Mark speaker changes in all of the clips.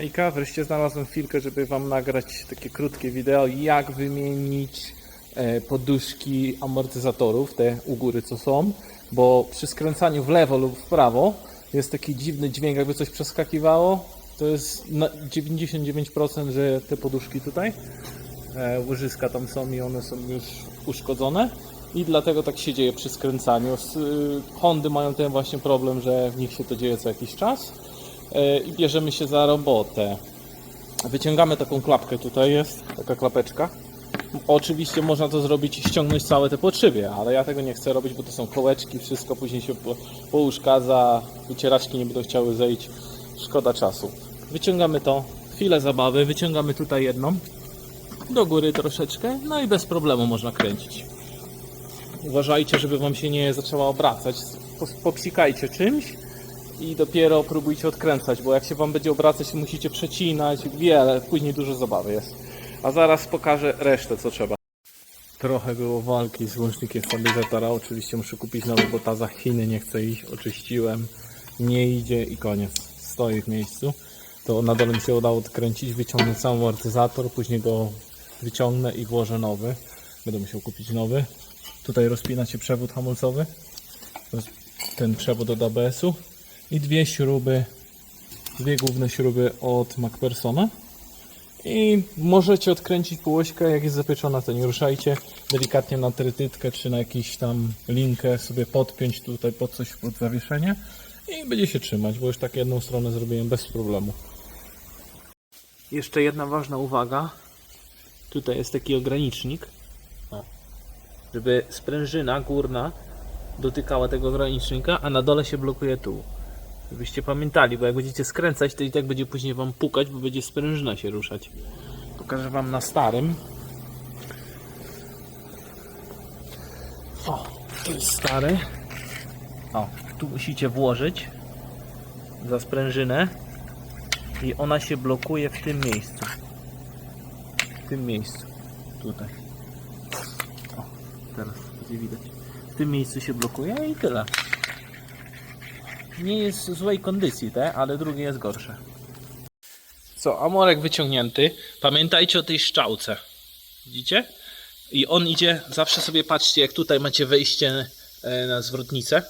Speaker 1: Hejka, wreszcie znalazłem chwilkę, żeby Wam nagrać takie krótkie wideo, jak wymienić e, poduszki amortyzatorów, te u góry co są, bo przy skręcaniu w lewo lub w prawo jest taki dziwny dźwięk, jakby coś przeskakiwało. To jest na 99%, że te poduszki tutaj, e, łożyska tam są i one są już uszkodzone. I dlatego tak się dzieje przy skręcaniu. Y, Hondy mają ten właśnie problem, że w nich się to dzieje co jakiś czas. E, I bierzemy się za robotę. Wyciągamy taką klapkę, tutaj jest taka klapeczka. Oczywiście można to zrobić i ściągnąć całe te podszywie, ale ja tego nie chcę robić, bo to są kołeczki, wszystko później się po, pouszkadza, wycieraczki nie będą chciały zejść, szkoda czasu. Wyciągamy to, chwilę zabawy, wyciągamy tutaj jedną, do góry troszeczkę, no i bez problemu można kręcić. Uważajcie, żeby Wam się nie zaczęła obracać, Po- popsikajcie czymś i dopiero próbujcie odkręcać, bo jak się Wam będzie obracać, to musicie przecinać, wiele, później dużo zabawy jest. A zaraz pokażę resztę, co trzeba. Trochę było walki z łącznikiem stabilizatora. Oczywiście muszę kupić nowy, bo ta za Chiny nie chce iść. Oczyściłem, nie idzie i koniec. Stoi w miejscu. To na dole mi się udało odkręcić, wyciągnę cały amortyzator, później go wyciągnę i włożę nowy. Będę musiał kupić nowy. Tutaj rozpina się przewód hamulcowy. Ten przewód od ABS-u. I dwie śruby, dwie główne śruby od MacPersona. I możecie odkręcić półośkę, jak jest zapieczona, to nie ruszajcie. Delikatnie na trytytkę czy na jakiś tam linkę sobie podpiąć tutaj pod coś, pod zawieszenie i będzie się trzymać, bo już tak jedną stronę zrobiłem bez problemu. Jeszcze jedna ważna uwaga. Tutaj jest taki ogranicznik, o, żeby sprężyna górna dotykała tego ogranicznika, a na dole się blokuje tu. Żebyście pamiętali, bo jak będziecie skręcać, to i tak będzie później wam pukać, bo będzie sprężyna się ruszać. Pokażę wam na starym. O, to jest stary. O, tu musicie włożyć za sprężynę i ona się blokuje w tym miejscu. W tym miejscu. Tutaj. O, teraz będzie widać. W tym miejscu się blokuje i tyle nie jest w złej kondycji, te, ale drugie jest gorsze. Co, amorek wyciągnięty. Pamiętajcie o tej szczałce. Widzicie? I on idzie, zawsze sobie patrzcie, jak tutaj macie wejście e, na zwrotnicę,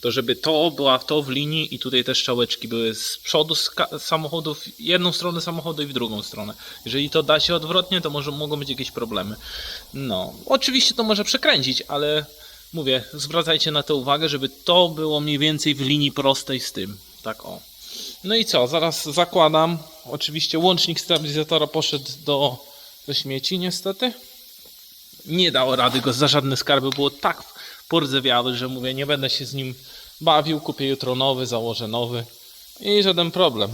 Speaker 1: to żeby to była to w linii i tutaj te szczałeczki były z przodu samochodów, jedną stronę samochodu i w drugą stronę. Jeżeli to da się odwrotnie, to może mogą być jakieś problemy. No, oczywiście to może przekręcić, ale mówię, zwracajcie na to uwagę, żeby to było mniej więcej w linii prostej z tym. Tak o. No i co, zaraz zakładam. Oczywiście łącznik stabilizatora poszedł do, do śmieci niestety. Nie dało rady go za żadne skarby, było tak pordzewiały, że mówię, nie będę się z nim bawił, kupię jutro nowy, założę nowy i żaden problem.